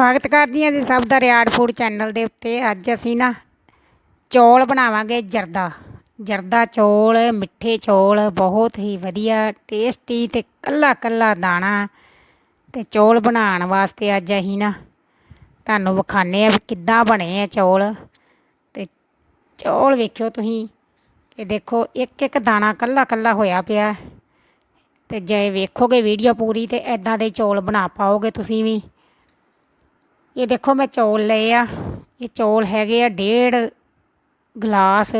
ਸਵਾਗਤ ਕਰਦੀ ਹਾਂ ਜੀ ਸਭ ਦਾ ਰਿਆੜ ਫੂਡ ਚੈਨਲ ਦੇ ਉੱਤੇ। ਅੱਜ ਅਸੀਂ ਨਾ ਚੌਲ ਬਣਾਵਾਂਗੇ ਜਰਦਾ। ਜਰਦਾ ਚੌਲ, ਮਿੱਠੇ ਚੌਲ, ਬਹੁਤ ਹੀ ਵਧੀਆ, ਟੇਸਟੀ ਤੇ ਕੱਲਾ ਕੱਲਾ ਦਾਣਾ ਤੇ ਚੌਲ ਬਣਾਉਣ ਵਾਸਤੇ ਅੱਜ ਅਸੀਂ ਨਾ ਤੁਹਾਨੂੰ ਵਿਖਾਣੇ ਆ ਵੀ ਕਿੱਦਾਂ ਬਣੇ ਆ ਚੌਲ। ਤੇ ਚੌਲ ਵੇਖਿਓ ਤੁਸੀਂ, ਇਹ ਦੇਖੋ ਇੱਕ ਇੱਕ ਦਾਣਾ ਕੱਲਾ ਕੱਲਾ ਹੋਇਆ ਪਿਆ। ਤੇ ਜੇ ਵੇਖੋਗੇ ਵੀਡੀਓ ਪੂਰੀ ਤੇ ਐਦਾਂ ਦੇ ਚੌਲ ਬਣਾ ਪਾਓਗੇ ਤੁਸੀਂ ਵੀ। ਇਹ ਦੇਖੋ ਮੈਂ ਚੌਲ ਲਏ ਆ। ਇਹ ਚੌਲ ਹੈਗੇ ਆ ਡੇਢ ਗਲਾਸ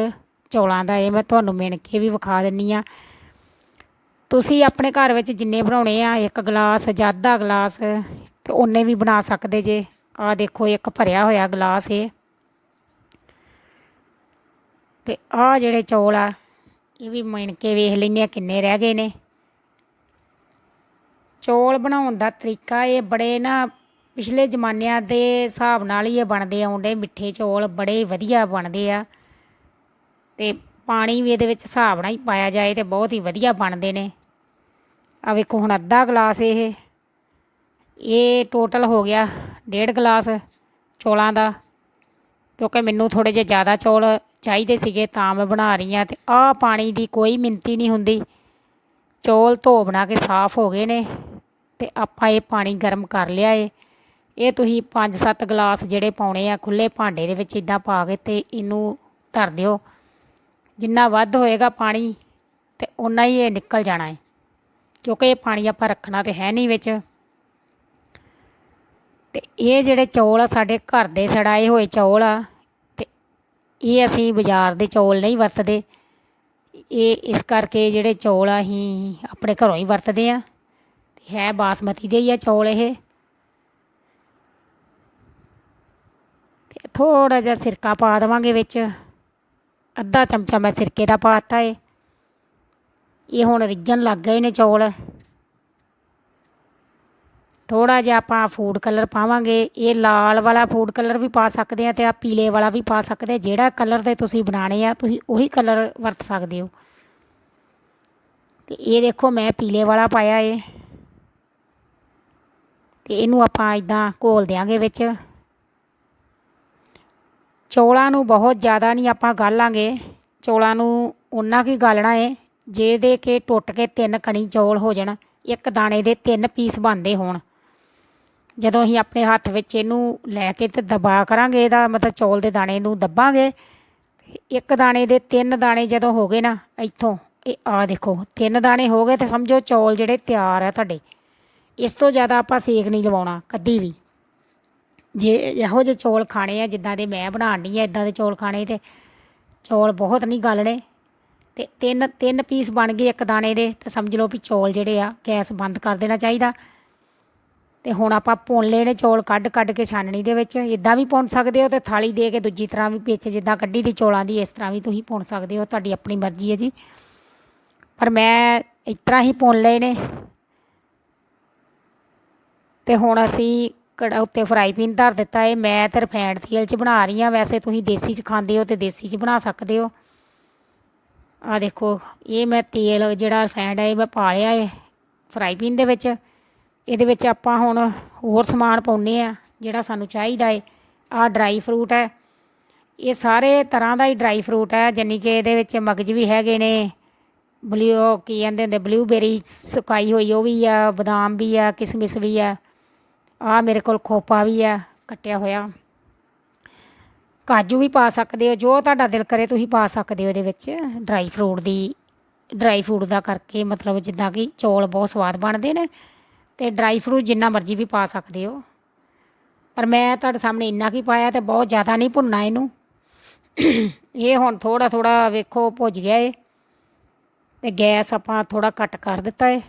ਚੌਲਾਂ ਦਾ। ਇਹ ਮੈਂ ਤੁਹਾਨੂੰ ਮਿਣ ਕੇ ਵੀ ਵਿਖਾ ਦਿੰਨੀ ਆ। ਤੁਸੀਂ ਆਪਣੇ ਘਰ ਵਿੱਚ ਜਿੰਨੇ ਬਣਾਉਣੇ ਆ, ਇੱਕ ਗਲਾਸ ਜਾਂ ਅੱਧਾ ਗਲਾਸ, ਤੇ ਉਹਨੇ ਵੀ ਬਣਾ ਸਕਦੇ ਜੇ। ਆ ਦੇਖੋ, ਇੱਕ ਭਰਿਆ ਹੋਇਆ ਗਲਾਸ ਇਹ। ਤੇ ਆ ਜਿਹੜੇ ਚੌਲ ਆ, ਇਹ ਵੀ ਮਿਣ ਕੇ ਵੇਖ ਲੈਂਦੇ ਆ ਕਿੰਨੇ ਰਹਿ ਗਏ ਨੇ। ਚੌਲ ਬਣਾਉਣ ਦਾ ਤਰੀਕਾ ਇਹ ਬੜੇ ਨਾ ਪਿਛਲੇ ਜ਼ਮਾਨਿਆਂ ਦੇ ਹਿਸਾਬ ਨਾਲ ਹੀ ਇਹ ਬਣਦੇ ਆਉਂਦੇ, ਮਿੱਠੇ ਚੌਲ ਬੜੇ ਵਧੀਆ ਬਣਦੇ ਆ। ਤੇ ਪਾਣੀ ਵੀ ਇਹਦੇ ਵਿੱਚ ਹਿਸਾਬ ਨਾਲ ਹੀ ਪਾਇਆ ਜਾਏ ਤੇ ਬਹੁਤ ਹੀ ਵਧੀਆ ਬਣਦੇ ਨੇ। ਆ ਵੇਖੋ ਹੁਣ ਅੱਧਾ ਗਲਾਸ ਇਹ। ਇਹ ਟੋਟਲ ਹੋ ਗਿਆ ਡੇਢ ਗਲਾਸ ਚੌਲਾਂ ਦਾ। ਕਿਉਂਕਿ ਮੈਨੂੰ ਥੋੜੇ ਜਿਹਾ ਜ਼ਿਆਦਾ ਚੌਲ ਚਾਹੀਦੇ ਸੀਗੇ ਤਾਂ ਮੈਂ ਬਣਾ ਰਹੀ ਹਾਂ ਤੇ ਆਹ ਪਾਣੀ ਦੀ ਕੋਈ ਮਿੰਤੀ ਨਹੀਂ ਹੁੰਦੀ। ਚੌਲ ਧੋ ਬਣਾ ਕੇ ਸਾਫ਼ ਹੋ ਗਏ ਨੇ ਤੇ ਆਪਾਂ ਇਹ ਪਾਣੀ ਗਰਮ ਕਰ ਲਿਆ ਏ। ਇਹ ਤੁਸੀਂ 5-7 ਗਲਾਸ ਜਿਹੜੇ ਪਾਉਣੇ ਆ ਖੁੱਲੇ ਭਾਂਡੇ ਦੇ ਵਿੱਚ ਇਦਾਂ ਪਾ ਕੇ ਤੇ ਇਹਨੂੰ ਧਰ ਦਿਓ। ਜਿੰਨਾ ਵੱਧ ਹੋਏਗਾ ਪਾਣੀ ਤੇ ਉਨਾ ਹੀ ਇਹ ਨਿਕਲ ਜਾਣਾ ਹੈ ਕਿਉਂਕਿ ਇਹ ਪਾਣੀ ਆਪਾਂ ਰੱਖਣਾ ਤੇ ਹੈ ਨਹੀਂ ਵਿੱਚ। ਤੇ ਇਹ ਜਿਹੜੇ ਚੌਲ ਆ, ਸਾਡੇ ਘਰ ਦੇ ਸੜਾਏ ਹੋਏ ਚੌਲ ਆ, ਤੇ ਇਹ ਅਸੀਂ ਬਾਜ਼ਾਰ ਦੇ ਚੌਲ ਨਹੀਂ ਵਰਤਦੇ। ਇਹ ਇਸ ਕਰਕੇ ਜਿਹੜੇ ਚੌਲ ਆ, ਅਸੀਂ ਆਪਣੇ ਘਰੋਂ ਹੀ ਵਰਤਦੇ ਆ। ਤੇ ਹੈ ਬਾਸਮਤੀ ਦੇ ਹੀ ਆ ਚੌਲ ਇਹ। ਥੋੜਾ ਜਿਹਾ ਸਿਰਕਾ ਪਾ ਦੇਵਾਂਗੇ ਵਿੱਚ। ਅੱਧਾ ਚਮਚਾ ਮੈਂ ਸਿਰਕੇ ਦਾ ਪਾਤਾ ਏ। ਇਹ ਹੁਣ ਰਿੱਝਣ ਲੱਗ ਗਏ ਨੇ ਚੌਲ। ਥੋੜਾ ਜਿਹਾ ਆਪਾਂ ਫੂਡ ਕਲਰ ਪਾਵਾਂਗੇ। ਇਹ ਲਾਲ ਵਾਲਾ ਫੂਡ ਕਲਰ ਵੀ ਪਾ ਸਕਦੇ ਆ ਤੇ ਆ ਪੀਲੇ ਵਾਲਾ ਵੀ ਪਾ ਸਕਦੇ ਆ। ਜਿਹੜਾ ਕਲਰ ਦੇ ਤੁਸੀਂ ਬਣਾਣੇ ਆ, ਤੁਸੀਂ ਉਹੀ ਕਲਰ ਵਰਤ ਸਕਦੇ ਹੋ। ਤੇ ਇਹ ਦੇਖੋ ਮੈਂ ਪੀਲੇ ਵਾਲਾ ਪਾਇਆ ਏ। ਤੇ ਇਹਨੂੰ ਆਪਾਂ ਇਦਾਂ ਘੋਲ ਦਿਆਂਗੇ ਵਿੱਚ। ਚੌਲਾਂ ਨੂੰ ਬਹੁਤ ਜ਼ਿਆਦਾ ਨਹੀਂ ਆਪਾਂ ਗਾਲਾਂਗੇ। ਚੌਲਾਂ ਨੂੰ ਉਹਨਾਂ ਕੀ ਗਾਲਣਾ ਏ, ਜਿਹਦੇ ਕਿ ਟੁੱਟ ਕੇ ਤਿੰਨ ਕਣੀ ਚੌਲ ਹੋ ਜਾਣ, ਇੱਕ ਦਾਣੇ ਦੇ ਤਿੰਨ ਪੀਸ ਬਣਦੇ ਹੋਣ। ਜਦੋਂ ਅਸੀਂ ਆਪਣੇ ਹੱਥ ਵਿੱਚ ਇਹਨੂੰ ਲੈ ਕੇ ਤੇ ਦਬਾ ਕਰਾਂਗੇ, ਇਹਦਾ ਮਤਲਬ ਚੌਲ ਦੇ ਦਾਣੇ ਨੂੰ ਦੱਬਾਂਗੇ ਇੱਕ ਦਾਣੇ ਦੇ ਤਿੰਨ ਦਾਣੇ ਜਦੋਂ ਹੋ ਗਏ ਨਾ ਇੱਥੋਂ, ਇਹ ਆ ਦੇਖੋ, ਤਿੰਨ ਦਾਣੇ ਹੋ ਗਏ ਤੇ ਸਮਝੋ ਚੌਲ ਜਿਹੜੇ ਤਿਆਰ ਆ ਤੁਹਾਡੇ। ਇਸ ਤੋਂ ਜ਼ਿਆਦਾ ਆਪਾਂ ਸੇਕ ਨਹੀਂ ਲਵਾਉਣਾ, ਕਦੀ ਵੀ। ਜੇ ਇਹੋ ਜਿਹੇ ਚੌਲ ਖਾਣੇ ਆ, ਜਿੱਦਾਂ ਦੇ ਮੈਂ ਬਣਾਉਣੀ ਆ ਇਦਾਂ ਦੇ ਚੌਲ ਖਾਣੇ ਤੇ ਚੌਲ ਬਹੁਤ ਨਹੀਂ ਗਲਣੇ ਤੇ ਤਿੰਨ ਤਿੰਨ ਪੀਸ ਬਣ ਗਏ ਇੱਕ ਦਾਣੇ ਦੇ, ਤੇ ਸਮਝ ਲਓ ਵੀ ਚੌਲ ਜਿਹੜੇ ਆ, ਗੈਸ ਬੰਦ ਕਰ ਦੇਣਾ ਚਾਹੀਦਾ। ਤੇ ਹੁਣ ਆਪਾਂ ਭੁੰਨ ਲੈਣੇ ਚੌਲ ਕੱਢ ਕੱਢ ਕੇ ਛਾਨਣੀ ਦੇ ਵਿੱਚ। ਇਦਾਂ ਵੀ ਭੁੰਨ ਸਕਦੇ ਹੋ ਤੇ ਥਾਲੀ ਦੇ ਕੇ ਦੂਜੀ ਤਰ੍ਹਾਂ ਵੀ ਵਿੱਚ ਜਿੱਦਾਂ ਕੱਢੀ ਦੀ ਚੌਲਾਂ ਦੀ, ਇਸ ਤਰ੍ਹਾਂ ਵੀ ਤੁਸੀਂ ਭੁੰਨ ਸਕਦੇ ਹੋ, ਤੁਹਾਡੀ ਆਪਣੀ ਮਰਜ਼ੀ ਹੈ ਜੀ। ਪਰ ਮੈਂ ਇਸ ਤਰ੍ਹਾਂ ਹੀ ਭੁੰਨ ਲਏ ਨੇ ਤੇ ਹੁਣ ਅਸੀਂ ਕੜਾ ਉੱਤੇ ਫਰਾਈ ਪੈਨ ਧਰ ਦਿੱਤਾ ਹੈ ਮੈਂ ਤੇ ਰਿਫਾਈਨਡ ਤੇਲ 'ਚ ਬਣਾ ਰਹੀ ਹਾਂ। ਵੈਸੇ ਤੁਸੀਂ ਦੇਸੀ 'ਚ ਖਾਂਦੇ ਹੋ ਤੇ ਦੇਸੀ 'ਚ ਬਣਾ ਸਕਦੇ ਹੋ। ਆ ਦੇਖੋ, ਇਹ ਮੈਂ ਤੇਲ ਜਿਹੜਾ ਰਿਫਾਈਨਡ ਹੈ ਇਹ ਮੈਂ ਪਾ ਲਿਆ ਹੈ ਫਰਾਈ ਪੈਨ ਦੇ ਵਿੱਚ। ਇਹਦੇ ਵਿੱਚ ਆਪਾਂ ਹੁਣ ਹੋਰ ਸਮਾਨ ਪਾਉਨੇ ਆ ਜਿਹੜਾ ਸਾਨੂੰ ਚਾਹੀਦਾ ਹੈ ਆ ਡਰਾਈ ਫਰੂਟ ਹੈ। ਇਹ ਸਾਰੇ ਤਰ੍ਹਾਂ ਦਾ ਹੀ ਡਰਾਈ ਫਰੂਟ ਹੈ ਜਾਨੀ ਕਿ ਇਹਦੇ ਵਿੱਚ ਮਗਜ ਵੀ ਹੈਗੇ ਨੇ। ਬਲਿਊ ਕੀ ਕਹਿੰਦੇ ਹੁੰਦੇ ਬਲੂਬੇਰੀ ਸੁਕਾਈ ਹੋਈ ਉਹ ਵੀ ਆ, ਬਦਾਮ ਵੀ ਆ, ਕਿਸਮਿਸ ਵੀ ਆ। ਆ ਮੇਰੇ ਕੋਲ ਖੋਪਾ ਵੀ ਆ, ਕੱਟਿਆ ਹੋਇਆ। ਕਾਜੂ ਵੀ ਪਾ ਸਕਦੇ ਹੋ, ਜੋ ਤੁਹਾਡਾ ਦਿਲ ਕਰੇ ਤੁਸੀਂ ਪਾ ਸਕਦੇ ਹੋ ਇਹਦੇ ਵਿੱਚ। ਡਰਾਈ ਫਰੂਟ ਦੀ ਡਰਾਈ ਫਰੂਟ ਦਾ ਕਰਕੇ ਮਤਲਬ ਜਿੱਦਾਂ ਕਿ ਚੌਲ ਬਹੁਤ ਸਵਾਦ ਬਣਦੇ ਨੇ ਤੇ ਡਰਾਈ ਫਰੂਟ ਜਿੰਨਾ ਮਰਜ਼ੀ ਵੀ ਪਾ ਸਕਦੇ ਹੋ। ਪਰ ਮੈਂ ਤੁਹਾਡੇ ਸਾਹਮਣੇ ਇੰਨਾ ਕੀ ਪਾਇਆ ਤੇ ਬਹੁਤ ਜ਼ਿਆਦਾ ਨਹੀਂ ਭੁੰਨਣਾ ਇਹਨੂੰ। ਇਹ ਹੁਣ ਥੋੜਾ ਥੋੜਾ ਵੇਖੋ, ਭੁੱਜ ਗਿਆ ਏ। ਤੇ ਗੈਸ ਆਪਾਂ ਥੋੜਾ ਘੱਟ ਕਰ ਦਿੱਤਾ ਏ।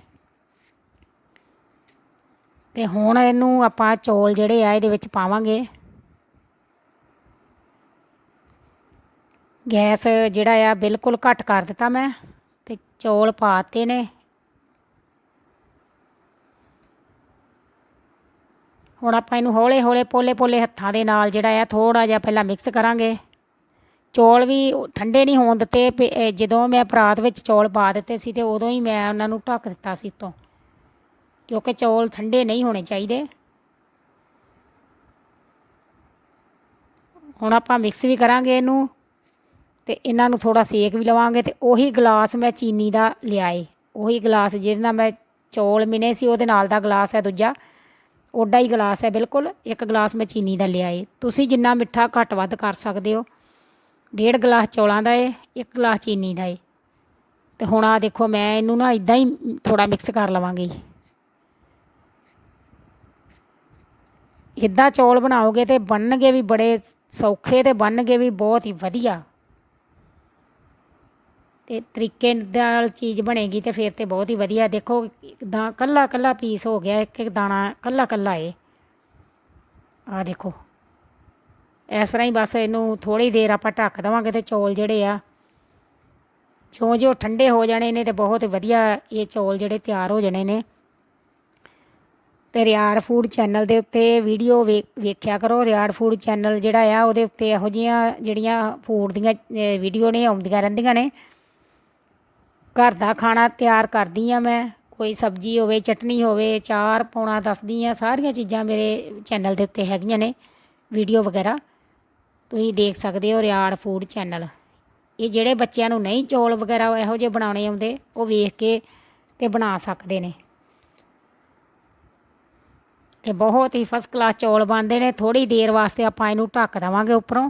ਤੇ ਹੁਣ ਇਹਨੂੰ ਆਪਾਂ ਚੌਲ ਜਿਹੜੇ ਆ ਇਹਦੇ ਵਿੱਚ ਪਾਵਾਂਗੇ। ਗੈਸ ਜਿਹੜਾ ਆ ਬਿਲਕੁਲ ਘੱਟ ਕਰ ਦਿੱਤਾ ਮੈਂ ਤੇ ਚੌਲ ਪਾਤੇ ਨੇ। ਹੁਣ ਆਪਾਂ ਇਹਨੂੰ ਹੌਲੇ ਹੌਲੇ ਪੋਲੇ ਪੋਲੇ ਹੱਥਾਂ ਦੇ ਨਾਲ ਜਿਹੜਾ ਆ ਥੋੜਾ ਜਿਹਾ ਪਹਿਲਾਂ ਮਿਕਸ ਕਰਾਂਗੇ। ਚੌਲ ਵੀ ਠੰਡੇ ਨਹੀਂ ਹੋਣ ਦਿੱਤੇ ਜਦੋਂ ਮੈਂ ਪਰਾਤ ਵਿੱਚ ਚੌਲ ਪਾ ਦਿੱਤੇ ਸੀ ਤੇ ਉਦੋਂ ਹੀ ਮੈਂ ਉਹਨਾਂ ਨੂੰ ਢੱਕ ਦਿੱਤਾ ਸੀ ਤੋਂ ਕਿਉਂਕਿ ਚੌਲ ਠੰਡੇ ਨਹੀਂ ਹੋਣੇ ਚਾਹੀਦੇ। ਹੁਣ ਆਪਾਂ ਮਿਕਸ ਵੀ ਕਰਾਂਗੇ ਇਹਨੂੰ ਤੇ ਇਹਨਾਂ ਨੂੰ ਥੋੜਾ ਸੇਕ ਵੀ ਲਵਾਂਗੇ ਤੇ ਉਹੀ ਗਲਾਸ ਮੈਂ ਚੀਨੀ ਦਾ ਲਿਆਏ। ਉਹੀ ਗਲਾਸ ਜਿਹਨਾਂ ਮੈਂ ਚੌਲ ਮਿਨੇ ਸੀ, ਉਹਦੇ ਨਾਲ ਦਾ ਗਲਾਸ ਹੈ ਦੂਜਾ। ਓਡਾ ਹੀ ਗਲਾਸ ਹੈ ਬਿਲਕੁਲ, ਇੱਕ ਗਲਾਸ ਮੈਂ ਚੀਨੀ ਦਾ ਲਿਆਏ। ਤੁਸੀਂ ਜਿੰਨਾ ਮਿੱਠਾ ਘੱਟ ਵੱਧ ਕਰ ਸਕਦੇ ਹੋ। ਡੇਢ ਗਲਾਸ ਚੌਲਾਂ ਦਾ ਏ, ਇੱਕ ਗਲਾਸ ਚੀਨੀ ਦਾ ਏ। ਤੇ ਹੁਣ ਆ ਦੇਖੋ, ਮੈਂ ਇਹਨੂੰ ਨਾ ਇਦਾਂ ਹੀ ਥੋੜਾ ਮਿਕਸ ਕਰ ਲਵਾਂਗੀ। ਇਦਾਂ ਚੌਲ ਬਣਾਓਗੇ ਤੇ ਬਣਨਗੇ ਵੀ ਬੜੇ ਸੌਖੇ ਤੇ ਬਣਨਗੇ ਵੀ ਬਹੁਤ ਹੀ ਵਧੀਆ। ਤੇ ਤਰੀਕੇ ਨਾਲ ਚੀਜ਼ ਬਣੇਗੀ ਤੇ ਫਿਰ ਤੇ ਬਹੁਤ ਹੀ ਵਧੀਆ। ਦੇਖੋ ਦਾ ਕੱਲਾ ਕੱਲਾ ਪੀਸ ਹੋ ਗਿਆ, ਇੱਕ ਇੱਕ ਦਾਣਾ ਕੱਲਾ ਕੱਲਾ ਏ। ਆ ਦੇਖੋ। ਇਸ ਤਰ੍ਹਾਂ ਹੀ ਬਸ ਇਹਨੂੰ ਥੋੜੀ ਦੇਰ ਆਪਾਂ ਢੱਕ ਦੇਵਾਂਗੇ ਤੇ ਚੌਲ ਜਿਹੜੇ ਆ ਜਿਉਂ ਜਿਉਂ ਠੰਡੇ ਹੋ ਜਾਣੇ ਨੇ ਤੇ ਬਹੁਤ ਵਧੀਆ ਇਹ ਚੌਲ ਜਿਹੜੇ ਤਿਆਰ ਹੋ ਜਾਣੇ ਨੇ। ਤੇ ਰਿਆੜ ਫੂਡ ਚੈਨਲ ਦੇ ਉੱਤੇ ਵੀਡੀਓ ਵੇਖਿਆ ਕਰੋ। ਰਿਆੜ ਫੂਡ ਚੈਨਲ ਜਿਹੜਾ ਆ, ਉਹਦੇ ਉੱਤੇ ਇਹੋ ਜਿਹੀਆਂ ਜਿਹੜੀਆਂ ਫੂਡ ਦੀਆਂ ਵੀਡੀਓ ਨੇ, ਆਉਂਦੀਆਂ ਰਹਿੰਦੀਆਂ ਨੇ। ਘਰ ਦਾ ਖਾਣਾ ਤਿਆਰ ਕਰਦੀ ਆ ਮੈਂ। ਕੋਈ ਸਬਜ਼ੀ ਹੋਵੇ, ਚਟਨੀ ਹੋਵੇ, ਚਾਰ ਪਾਉਣਾ ਦੱਸਦੀ ਆ, ਸਾਰੀਆਂ ਚੀਜ਼ਾਂ ਮੇਰੇ ਚੈਨਲ ਦੇ ਉੱਤੇ ਹੈਗੀਆਂ ਨੇ, ਵੀਡੀਓ ਵਗੈਰਾ। ਤੁਸੀਂ ਦੇਖ ਸਕਦੇ ਹੋ ਰਿਆੜ ਫੂਡ ਚੈਨਲ। ਇਹ ਜਿਹੜੇ ਬੱਚਿਆਂ ਨੂੰ ਨਹੀਂ ਚੌਲ ਵਗੈਰਾ ਇਹੋ ਜਿਹੇ ਬਣਾਉਣੇ ਆਉਂਦੇ, ਉਹ ਵੇਖ ਕੇ ਤੇ ਬਣਾ ਸਕਦੇ ਨੇ। ਤੇ ਬਹੁਤ ਹੀ ਫਸਟ ਕਲਾਸ ਚੌਲ ਬਣਦੇ ਨੇ। ਥੋੜੀ ਦੇਰ ਵਾਸਤੇ ਆਪਾਂ ਇਹਨੂੰ ਢੱਕ ਦੇਵਾਂਗੇ ਉੱਪਰੋਂ।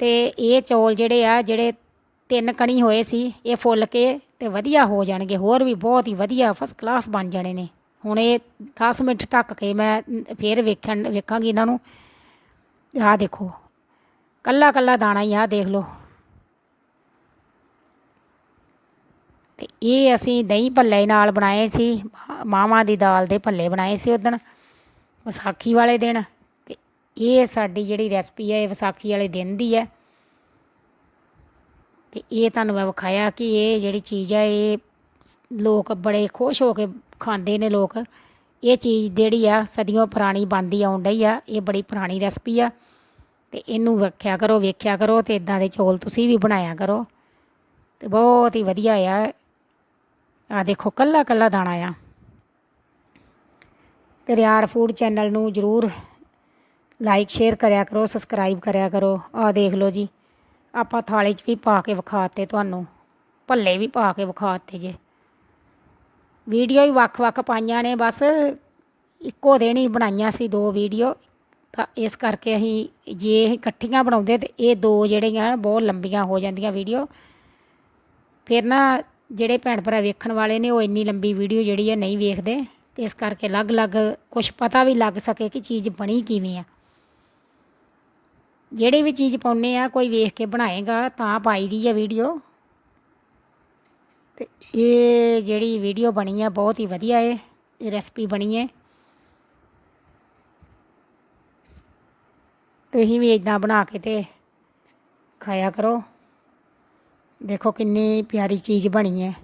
ਤੇ ਇਹ ਚੌਲ ਜਿਹੜੇ ਆ, ਜਿਹੜੇ ਤਿੰਨ ਕਣੀ ਹੋਏ ਸੀ, ਇਹ ਫੁੱਲ ਕੇ ਤੇ ਵਧੀਆ ਹੋ ਜਾਣਗੇ। ਹੋਰ ਵੀ ਬਹੁਤ ਹੀ ਵਧੀਆ ਫਸਟ ਕਲਾਸ ਬਣ ਜਾਣੇ ਨੇ। ਹੁਣ ਇਹ 10 ਮਿੰਟ ਢੱਕ ਕੇ ਮੈਂ ਫੇਰ ਵੇਖਣ, ਵੇਖਾਂਗੀ ਇਹਨਾਂ ਨੂੰ। ਆਹ ਦੇਖੋ, ਕੱਲਾ ਕੱਲਾ ਦਾਣਾ ਹੀ ਆਹ ਦੇਖ ਲਓ। ਤੇ ਇਹ ਅਸੀਂ ਦਹੀਂ ਭੱਲੇ ਨਾਲ ਬਣਾਏ ਸੀ। ਮਾਵਾਂ ਦੀ ਦਾਲ ਦੇ ਭੱਲੇ ਬਣਾਏ ਸੀ ਉਦੋਂ ਵਿਸਾਖੀ ਵਾਲੇ ਦਿਨ। ਤੇ ਇਹ ਸਾਡੀ ਜਿਹੜੀ ਰੈਸਪੀ ਹੈ, ਇਹ ਵਿਸਾਖੀ ਵਾਲੇ ਦਿਨ ਦੀ ਹੈ। ਤੇ ਇਹ ਤੁਹਾਨੂੰ ਮੈਂ ਵਿਖਾਇਆ ਕਿ ਇਹ ਜਿਹੜੀ ਚੀਜ਼ ਹੈ, ਇਹ ਲੋਕ ਬੜੇ ਖੁਸ਼ ਹੋ ਕੇ ਖਾਂਦੇ ਨੇ ਲੋਕ। ਇਹ ਚੀਜ਼ ਜਿਹੜੀ ਆ, ਸਦੀਆਂ ਪੁਰਾਣੀ ਬਣਦੀ ਆਉਣ ਡਈ ਆ, ਇਹ ਬੜੀ ਪੁਰਾਣੀ ਰੈਸਪੀ ਆ। ਤੇ ਇਹਨੂੰ ਵੇਖਿਆ ਕਰੋ ਵੇਖਿਆ ਕਰੋ ਤੇ ਇਦਾਂ ਦੇ ਚੌਲ ਤੁਸੀਂ ਵੀ ਬਣਾਇਆ ਕਰੋ। ਤੇ ਬਹੁਤ ਹੀ ਵਧੀਆ ਆ। ਆ ਦੇਖੋ ਕੱਲਾ ਕੱਲਾ ਦਾਣਾ ਆ। ਤੇ ਰਿਆੜ ਫੂਡ ਚੈਨਲ ਨੂੰ ਜਰੂਰ ਲਾਈਕ, ਸ਼ੇਅਰ ਕਰਿਆ ਕਰੋ ਸਬਸਕ੍ਰਾਈਬ ਕਰਿਆ ਕਰੋ। ਆਹ ਦੇਖ ਲਓ ਜੀ, ਆਪਾਂ ਥਾਲੀ 'ਚ ਵੀ ਪਾ ਕੇ ਵਿਖਾਤੇ ਤੁਹਾਨੂੰ, ਭੱਲੇ ਵੀ ਪਾ ਕੇ ਵਿਖਾਤੇ ਜੇ। ਵੀਡੀਓ ਹੀ ਵੱਖ-ਵੱਖ ਪਾਈਆਂ ਨੇ, ਬਸ ਇੱਕੋ ਦਿਨ ਹੀ ਬਣਾਈਆਂ ਸੀ ਦੋ ਵੀਡੀਓ। ਤਾਂ ਇਸ ਕਰਕੇ ਅਸੀਂ ਜੇ ਅਸੀਂ ਇਕੱਠੀਆਂ ਬਣਾਉਂਦੇ ਤੇ ਇਹ ਦੋ ਜਿਹੜੀਆਂ ਬਹੁਤ ਲੰਬੀਆਂ ਹੋ ਜਾਂਦੀਆਂ ਵੀਡੀਓ। ਫਿਰ ਨਾ ਜਿਹੜੇ ਭੈਣ ਭਰਾ ਵੇਖਣ ਵਾਲੇ ਨੇ, ਉਹ ਇੰਨੀ ਲੰਬੀ ਵੀਡੀਓ ਜਿਹੜੀ ਹੈ ਨਹੀਂ ਵੇਖਦੇ। ਤੇ ਇਸ ਕਰਕੇ ਅਲੱਗ-ਅਲੱਗ ਕੁਝ ਪਤਾ ਵੀ ਲੱਗ ਸਕੇ ਕਿ ਚੀਜ਼ ਬਣੀ ਕਿਵੇਂ ਆ। ਜਿਹੜੀ ਵੀ ਚੀਜ਼ ਪਾਉਨੇ ਆ, ਕੋਈ ਵੇਖ ਕੇ ਬਣਾਏਗਾ, ਤਾਂ ਪਾਈ ਦੀ ਆ ਵੀਡੀਓ। ਤੇ ਇਹ ਜਿਹੜੀ ਵੀਡੀਓ ਬਣੀ ਆ, ਬਹੁਤ ਹੀ ਵਧੀਆ ਏ, ਇਹ ਰੈਸਪੀ ਬਣੀ ਏ। ਤੁਸੀਂ ਵੀ ਇਦਾਂ ਬਣਾ ਕੇ ਤੇ ਖਾਇਆ ਕਰੋ। ਦੇਖੋ ਕਿੰਨੀ ਪਿਆਰੀ ਚੀਜ਼ ਬਣੀ ਹੈ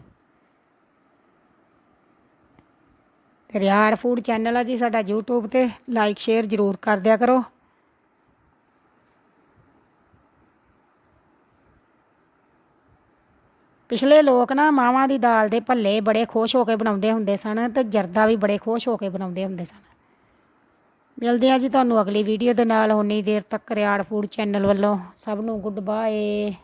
ਤੇ ਰਿਆੜ ਫੂਡ ਚੈਨਲ ਆ ਜੀ, ਸਾਡਾ YouTube ਤੇ। ਲਾਈਕ ਸ਼ੇਅਰ ਜ਼ਰੂਰ ਕਰ ਦਿਆ ਕਰੋ। ਪਿਛਲੇ ਲੋਕ ਨਾ ਮਾਵਾਂ ਦੀ ਦਾਲ ਦੇ ਭੱਲੇ ਬੜੇ ਖੁਸ਼ ਹੋ ਕੇ ਬਣਾਉਂਦੇ ਹੁੰਦੇ ਸਨ ਤੇ ਜਰਦਾ ਵੀ ਬੜੇ ਖੁਸ਼ ਹੋ ਕੇ ਬਣਾਉਂਦੇ ਹੁੰਦੇ ਸਨ। ਮਿਲਦੇ ਆ ਜੀ ਤੁਹਾਨੂੰ ਅਗਲੀ ਵੀਡੀਓ ਦੇ ਨਾਲ। ਉਨੀ ਦੇਰ ਤੱਕ ਰਿਆੜ ਫੂਡ ਚੈਨਲ ਵੱਲੋਂ। ਸਭ ਨੂੰ ਗੁੱਡ ਬਾਏ।